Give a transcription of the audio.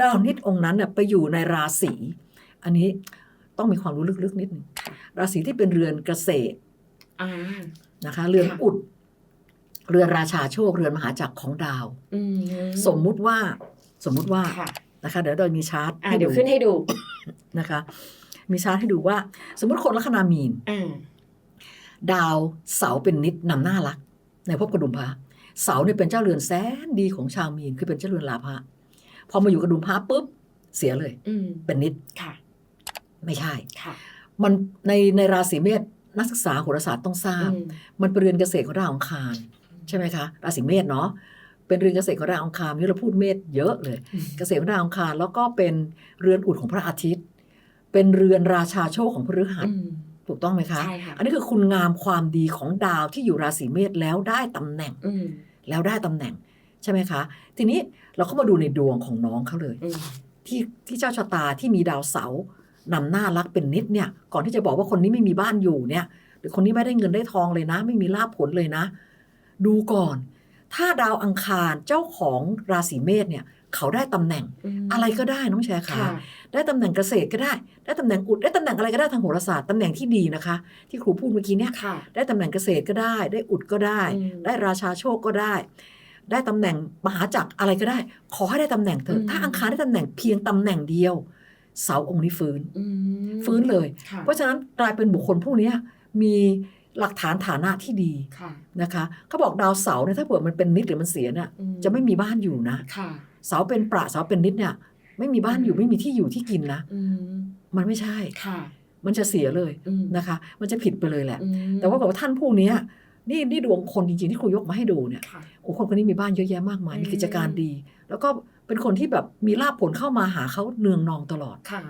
ดาวนิดองค์นั้นเนี่ยไปอยู่ในราศีอันนี้ต้องมีความรู้ลึกๆนิดหนึ่งราศีที่เป็นเรือนเกษตรอ่านะคะ เรือนค่ะอุด เรือนราชาโชค เรือนมหาจักรของดาวอืมสมมุติว่าสมมุติว่าค่ะนะคะ เดี๋ยวเรามีชาร์ตอ่าให้เดี๋ดูยวขึ้นให้ดูนะคะ มีชาร์ตให้ดูว่า สมมุติคนลัคนามีนอ่าดาวเสาเป็นนิดนำหน้ารัก ในภพกระดุมพระเสาเนี่ยเป็นเจ้าเรือนแสนดีของชาวมีนคือเป็นเจ้าเรือนลาภะ พอมาอยู่กระดุมพระปุ๊บเสียเลยอืมเป็นนิดค่ะ ไม่ใช่ค่ะ มันในในราศีเมษนักศึกษาโหราศาสตร์ต้องทราบอืมมันเป็นเรือนเกษตรของดาวอังคารใช่ไหมคะ ราศีเมษเนาะเป็นเรือนเกษตรของดาวอังคารนี่เราพูดเมษเยอะเลย เกษตรของดาวอังคารแล้วก็เป็นเรือนอุดของพระอาทิตย์ เป็นเรือนราชาโชคของพฤหัสอืมถูกต้องไหมคะใช่ค่ะอันนี้คือคุณงามความดีของดาวที่อยู่ราศีเมษแล้วได้ตำแหน่งอืมแล้วได้ตำแหน่ง ใช่ไหมคะ ทีนี้เราก็มาดูในดวงของน้องเขาเลยอืมที่ที่เจ้าชะตาที่มีดาวเสาร์นำหน้ารักเป็นนิดเนี่ย ก่อนที่จะบอกว่าคนนี้ไม่มีบ้านอยู่เนี่ย หรือคนนี้ไม่ได้เงินได้ทองเลยนะ ไม่มีลาภผลเลยนะ ดูก่อน ถ้าดาวอังคารเจ้าของราศีเมษเนี่ยเขาได้ตำแหน่งมอะไรก็ได้น้องแชร์ค่ะค่ะได้ตำแหน่งเกษตรก็ได้ ได้ตำแหน่งอุดได้ตำแหน่งอะไรก็ได้ทางโหราศาสตร์ตำแหน่งที่ดีนะคะ ที่ครูพูดเมื่อกี้เนี่ยค่ะได้ตำแหน่งเกษตรก็ได้ ได้อุดก็ได้อืมได้ราชาโชคก็ได้ ได้ตำแหน่งมหาจักรอะไรก็ได้ ขอให้ได้ตำแหน่งเถอือะมถ้าอังคารได้ตำแหน่งเพียงตำแหน่งเดียว เสาองค์นี้ฟื้นอืมฟื้นเลยค่ะเพราะฉะนั้นกลายเป็นบุคคลผู้เนี้ยมีหลักฐานฐานะที่ดีค่ะนะคะเขาบอกดาวเสาร์เนี่ยถ้าเผื่อมันเป็นนิดหรือมันเสียเนี่ยอืจะไม่มีบ้านอยู่นะค่ะเสาเป็นประเสาเป็นนิดเนี่ยไม่มีบ้านอยู่อืมไม่มีที่อยู่ที่กินนะอืมมันไม่ใช่ค่ะมันจะเสียเลยอืมนะคะ มันจะผิดไปเลยแหละอืมแต่ว่าบอกว่าท่านผู้เนี้ย นี่นี่ดวงคนจริงๆที่ครูยกมาให้ดูเนี่ยค่ะโอ้คนคนนี้มีบ้านเยอะแยะมากมายอืมมีกิจการดี แล้วก็เป็นคนที่แบบมีลาภผลเข้ามาหาเขาเนืองนองตลอดค่ะ